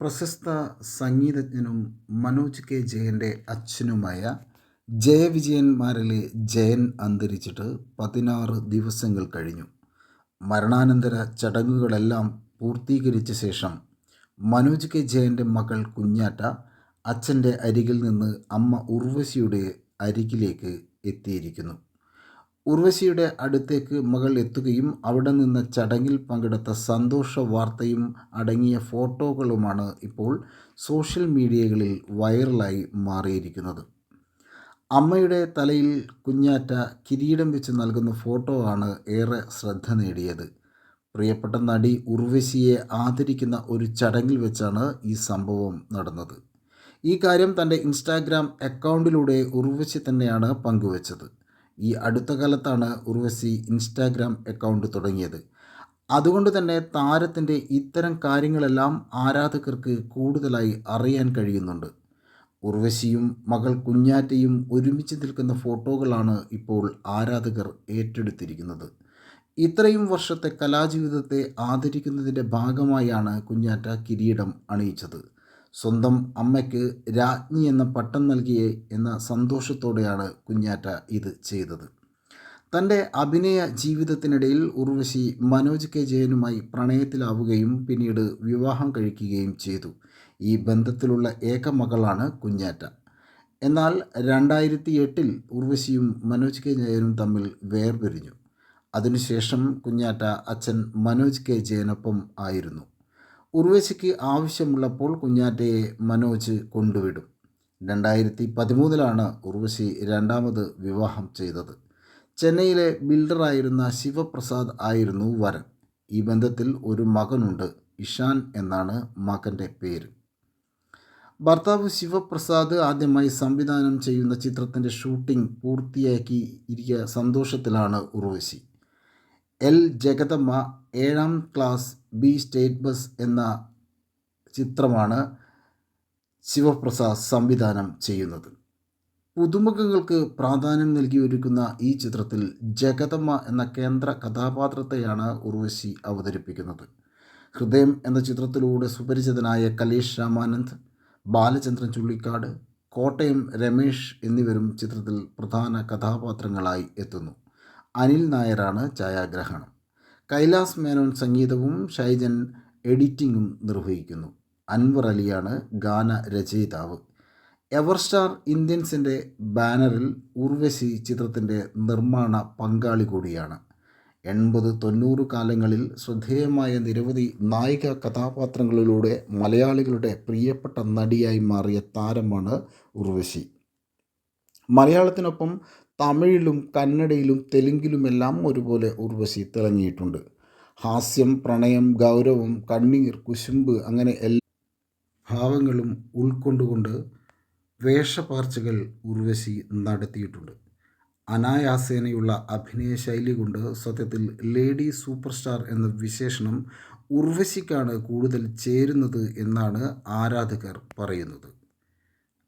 പ്രശസ്ത സംഗീതജ്ഞനും മനോജ് കെ ജയന്റെ അച്ഛനുമായ ജയവിജയന്മാരിലെ ജയൻ അന്തരിച്ചിട്ട് പതിനാറ് ദിവസങ്ങൾ കഴിഞ്ഞു. മരണാനന്തര ചടങ്ങുകളെല്ലാം പൂർത്തീകരിച്ച ശേഷം മനോജ് കെ ജയന്റെ മകൾ കുഞ്ഞാറ്റ അച്ഛന്റെ അരികിൽ നിന്ന് അമ്മ ഉർവശിയുടെ അരികിലേക്ക് എത്തിയിരിക്കുന്നു. ഉർവശിയുടെ അടുത്തേക്ക് മകൾ എത്തുകയും അവിടെ നിന്ന് ചടങ്ങിൽ പങ്കെടുത്ത സന്തോഷ വാർത്തയും അടങ്ങിയ ഫോട്ടോകളുമാണ് ഇപ്പോൾ സോഷ്യൽ മീഡിയകളിൽ വൈറലായി മാറിയിരിക്കുന്നത്. അമ്മയുടെ തലയിൽ കുഞ്ഞാറ്റ കിരീടം വെച്ച് നൽകുന്ന ഫോട്ടോ ആണ് ഏറെ ശ്രദ്ധ നേടിയത്. പ്രിയപ്പെട്ട നടി ഉർവശിയെ ആദരിക്കുന്ന ഒരു ചടങ്ങിൽ വെച്ചാണ് ഈ സംഭവം നടന്നത്. ഈ കാര്യം തന്റെ ഇൻസ്റ്റാഗ്രാം അക്കൗണ്ടിലൂടെ ഉർവശി തന്നെയാണ് പങ്കുവച്ചത്. ഈ അടുത്ത കാലത്താണ് ഉർവശി ഇൻസ്റ്റാഗ്രാം അക്കൗണ്ട് തുടങ്ങിയത്. അതുകൊണ്ട് തന്നെ താരത്തിന്റെ ഇത്തരം കാര്യങ്ങളെല്ലാം ആരാധകർക്ക് കൂടുതലായി അറിയാൻ കഴിയുന്നുണ്ട്. ഉർവശിയും മകൾ കുഞ്ഞാറ്റയും ഒരുമിച്ച് നിൽക്കുന്ന ഫോട്ടോകളാണ് ഇപ്പോൾ ആരാധകർ ഏറ്റെടുത്തിരിക്കുന്നത്. ഇത്രയും വർഷത്തെ കലാജീവിതത്തെ ആദരിക്കുന്നതിന്റെ ഭാഗമായാണ് കുഞ്ഞാറ്റ കിരീടം അണിയിച്ചത്. സ്വന്തം അമ്മയ്ക്ക് രാജ്ഞി എന്ന പട്ടം നൽകിയേ എന്ന സന്തോഷത്തോടെയാണ് കുഞ്ഞാറ്റ ഇത് ചെയ്തത്. തന്റെ അഭിനയ ജീവിതത്തിനിടയിൽ ഉർവശി മനോജ് കെ ജയനുമായി പ്രണയത്തിലാവുകയും പിന്നീട് വിവാഹം കഴിക്കുകയും ചെയ്തു. ഈ ബന്ധത്തിലുള്ള ഏക മകളാണ് കുഞ്ഞാറ്റ. എന്നാൽ രണ്ടായിരത്തി എട്ടിൽ ഉർവശിയും മനോജ് കെ ജയനും തമ്മിൽ വേർപിരിഞ്ഞു. അതിനുശേഷം കുഞ്ഞാറ്റ അച്ഛൻ മനോജ് കെ ജയനൊപ്പം ആയിരുന്നു. ഉർവശിക്ക് ആവശ്യമുള്ളപ്പോൾ കുഞ്ഞാറ്റയെ മനോജ് കൊണ്ടുവിടും. രണ്ടായിരത്തി പതിമൂന്നിലാണ് ഉർവശി രണ്ടാമത് വിവാഹം ചെയ്തത്. ചെന്നൈയിലെ ബിൽഡറായിരുന്ന ശിവപ്രസാദ് ആയിരുന്നു വരൻ. ഈ ബന്ധത്തിൽ ഒരു മകനുണ്ട് ഇഷാൻ എന്നാണ് മകന്റെ പേര്. ഭർത്താവ് ശിവപ്രസാദ് ആദ്യമായി സംവിധാനം ചെയ്യുന്ന ചിത്രത്തിന്റെ ഷൂട്ടിംഗ് പൂർത്തിയാക്കി ഇരിക്കുക സന്തോഷത്തിലാണ് ഉർവശി. എൽ ജഗദമ്മ ഏഴാം ക്ലാസ് ബി സ്റ്റേറ്റ് ബസ് എന്ന ചിത്രമാണ് ശിവപ്രസാദ് സംവിധാനം ചെയ്യുന്നത്. പുതുമുഖങ്ങൾക്ക് പ്രാധാന്യം നൽകി ഒരുക്കുന്ന ഈ ചിത്രത്തിൽ ജഗതമ്മ എന്ന കേന്ദ്ര കഥാപാത്രത്തെയാണ് ഉർവശി അവതരിപ്പിക്കുന്നത്. ഹൃദയം എന്ന ചിത്രത്തിലൂടെ സുപരിചിതനായ കലേഷ് രാമാനന്ദ് ബാലചന്ദ്രൻ ചുള്ളിക്കാട് കോട്ടയം രമേഷ് എന്നിവരും ചിത്രത്തിൽ പ്രധാന കഥാപാത്രങ്ങളായി എത്തുന്നു. അനിൽ നായരാണ് ഛായാഗ്രഹണം. കൈലാസ് മേനോൻ സംഗീതവും ഷൈജൻ എഡിറ്റിംഗും നിർവഹിക്കുന്നു. അൻവർ അലിയാണ് ഗാന രചയിതാവ്. എവർസ്റ്റാർ ഇന്ത്യൻസിന്റെ ബാനറിൽ ഉർവശി ചിത്രത്തിന്റെ നിർമ്മാണ പങ്കാളി കൂടിയാണ്. എൺപത് തൊണ്ണൂറ് കാലങ്ങളിൽ ശ്രദ്ധേയമായ നിരവധി നായിക കഥാപാത്രങ്ങളിലൂടെ മലയാളികളുടെ പ്രിയപ്പെട്ട നടിയായി മാറിയ താരമാണ് ഉർവശി. മലയാളത്തിനൊപ്പം തമിഴിലും കന്നഡയിലും തെലുങ്കിലുമെല്ലാം ഒരുപോലെ ഉർവശി തിളങ്ങിയിട്ടുണ്ട്. ഹാസ്യം പ്രണയം ഗൗരവം കണ്ണീർ കുശുമ്പ് അങ്ങനെ എല്ലാ ഭാവങ്ങളും ഉൾക്കൊണ്ടുകൊണ്ട് വേഷപ്പാർച്ചകൾ ഉർവശി നടത്തിയിട്ടുണ്ട്. അനായാസേനയുള്ള അഭിനയ ശൈലി കൊണ്ട് സത്യത്തിൽ ലേഡി സൂപ്പർ സ്റ്റാർ എന്ന വിശേഷണം ഉർവശിക്കാണ് കൂടുതൽ ചേരുന്നത് എന്നാണ് ആരാധകർ പറയുന്നത്.